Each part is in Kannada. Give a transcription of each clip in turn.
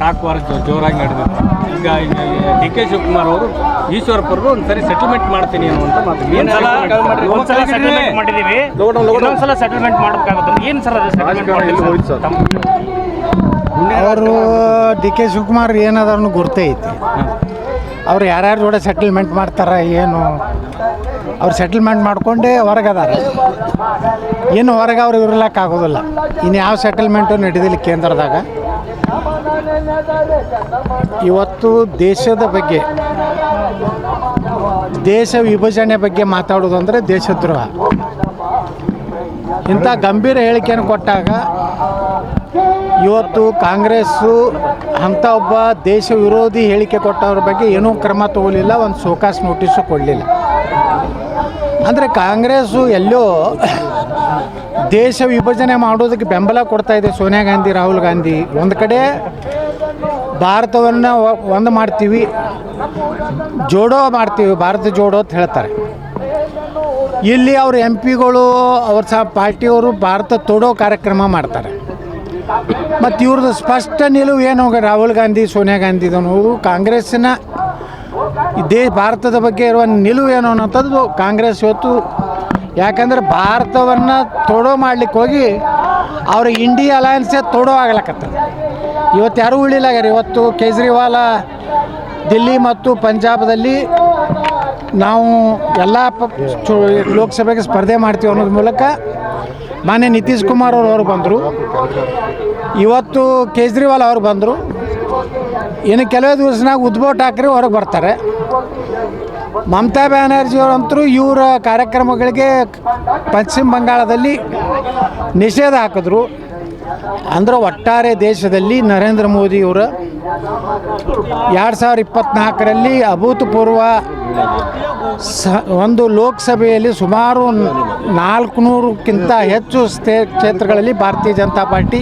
ಟಾಕ್ ವಾರ್ ಜೋರಾಗಿ ನಡೆದಿತ್ತು ಈಗ ಡಿ ಕೆ ಶಿವಕುಮಾರ್ ಅವರು ಈಶ್ವರಪ್ಪರ್ಗೂ ಒಂದ್ಸರಿ ಸೆಟಲ್ಮೆಂಟ್ ಮಾಡ್ತೀನಿ ಅನ್ನುವಂತ ಮಾತು. ಸೆಟಲ್ಮೆಂಟ್ ಮಾಡಬೇಕಾಗುತ್ತೆ ಏನ್ ಸರ್ ಅದು ಸೆಟಲ್ಮೆಂಟ್ ಅವರು ಡಿ ಕೆ ಶಿವಕುಮಾರ್ ಏನದನ್ನು ಗುರ್ತೈತಿ ಐತಿ. ಅವ್ರು ಯಾರ್ಯಾರ ಜೋಡೆ ಸೆಟಲ್ಮೆಂಟ್ ಮಾಡ್ತಾರ ಏನು? ಅವ್ರು ಸೆಟಲ್ಮೆಂಟ್ ಮಾಡ್ಕೊಂಡೇ ಹೊರಗದಾರ. ಇನ್ನು ಹೊರಗೆ ಅವ್ರು ಇರ್ಲಕ್ಕೆ ಆಗೋದಿಲ್ಲ. ಇನ್ನು ಯಾವ ಸೆಟಲ್ಮೆಂಟು ನಡೆದಿಲ್ಲ ಕೇಂದ್ರದಾಗ. ಇವತ್ತು ದೇಶದ ಬಗ್ಗೆ, ದೇಶ ವಿಭಜನೆ ಬಗ್ಗೆ ಮಾತಾಡೋದು ಅಂದರೆ ದೇಶದ್ರೋಹ. ಇಂಥ ಗಂಭೀರ ಹೇಳಿಕೆಯನ್ನು ಕೊಟ್ಟಾಗ ಇವತ್ತು ಕಾಂಗ್ರೆಸ್ಸು ಅಂಥ ಒಬ್ಬ ದೇಶ ವಿರೋಧಿ ಹೇಳಿಕೆ ಕೊಟ್ಟವ್ರ ಬಗ್ಗೆ ಏನೂ ಕ್ರಮ ತಗೊಳ್ಳಿಲ್ಲ, ಒಂದು ಸೋಕಾಸ್ ನೋಟಿಸು ಕೊಡಲಿಲ್ಲ. ಅಂದರೆ ಕಾಂಗ್ರೆಸ್ಸು ಎಲ್ಲೋ ದೇಶ ವಿಭಜನೆ ಮಾಡೋದಕ್ಕೆ ಬೆಂಬಲ ಕೊಡ್ತಾ ಇದೆ ಸೋನಿಯಾ ಗಾಂಧಿ, ರಾಹುಲ್ ಗಾಂಧಿ. ಒಂದು ಕಡೆ ಭಾರತವನ್ನು ಒಂದು ಮಾಡ್ತೀವಿ, ಜೋಡೋ ಮಾಡ್ತೀವಿ, ಭಾರತ ಜೋಡೋ ಅಂತ ಹೇಳ್ತಾರೆ. ಇಲ್ಲಿ ಅವ್ರ ಎಂ ಪಿಗಳು, ಅವ್ರ ಸಹ ಪಾರ್ಟಿಯವರು ಭಾರತ ತೊಡೋ ಕಾರ್ಯಕ್ರಮ ಮಾಡ್ತಾರೆ. ಮತ್ತು ಇವ್ರದ್ದು ಸ್ಪಷ್ಟ ನಿಲುವು ಏನು? ರಾಹುಲ್ ಗಾಂಧಿ, ಸೋನಿಯಾ ಗಾಂಧಿ ಅನ್ನೋದು ಕಾಂಗ್ರೆಸ್ಸಿನ ದೇ ಭಾರತದ ಬಗ್ಗೆ ಇರುವ ನಿಲುವು ಏನು ಅನ್ನೋಂಥದ್ದು ಕಾಂಗ್ರೆಸ್ ಇವತ್ತು ಯಾಕಂದ್ರೆ ಭಾರತವನ್ನು ತೊಡೋ ಮಾಡ್ಲಿಕ್ಕೆ ಹೋಗಿ ಅವ್ರ ಇಂಡಿಯಾ ಅಲಯನ್ಸೇ ತೊಡೋ ಆಗ್ಲಕತ್ತದ. ಇವತ್ತು ಯಾರೂ ಉಳಿಲಾಗ್ಯಾರ? ಇವತ್ತು ಕೇಜ್ರಿವಾಲ, ದಿಲ್ಲಿ ಮತ್ತು ಪಂಜಾಬದಲ್ಲಿ ನಾವು ಎಲ್ಲ ಲೋಕಸಭೆಗೆ ಸ್ಪರ್ಧೆ ಮಾಡ್ತೀವಿ ಅನ್ನೋದ್ರ ಮೂಲಕ ಮಾನ್ಯ ನಿತೀಶ್ ಕುಮಾರ್ ಅವರು ಬಂದರು. ಇವತ್ತು ಕೇಜ್ರಿವಾಲ್ ಅವರು ಬಂದರು. ಇನ್ನು ಕೆಲವೇ ದಿವಸನಾಗ ಉದ್ಭವ್ ಠಾಕ್ರೆ ಹೊರಗೆ ಬರ್ತಾರೆ. ಮಮತಾ ಬ್ಯಾನರ್ಜಿ ಅವರಂತರೂ ಇವರ ಕಾರ್ಯಕ್ರಮಗಳಿಗೆ ಪಶ್ಚಿಮ ಬಂಗಾಳದಲ್ಲಿ ನಿಷೇಧ ಹಾಕಿದ್ರು. ಅಂದ್ರೆ ಒಟ್ಟಾರೆ ದೇಶದಲ್ಲಿ ನರೇಂದ್ರ ಮೋದಿಯವರ ಎರಡು ಸಾವಿರ ಇಪ್ಪತ್ತ್ನಾಲ್ಕರಲ್ಲಿ ಅಭೂತಪೂರ್ವ ಸ ಒಂದು ಲೋಕಸಭೆಯಲ್ಲಿ ಸುಮಾರು ನಾಲ್ಕುನೂರಕ್ಕಿಂತ ಹೆಚ್ಚು ಸ್ಥೇ ಕ್ಷೇತ್ರಗಳಲ್ಲಿ ಭಾರತೀಯ ಜನತಾ ಪಾರ್ಟಿ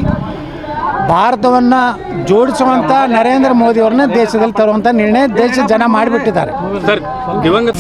ಭಾರತವನ್ನು ಜೋಡಿಸುವಂಥ ನರೇಂದ್ರ ಮೋದಿಯವ್ರನ್ನ ದೇಶದಲ್ಲಿ ತರುವಂಥ ನಿರ್ಣಯ ದೇಶದ ಜನ ಮಾಡಿಬಿಟ್ಟಿದ್ದಾರೆ. ಸರ್ ದಿವಂಗತ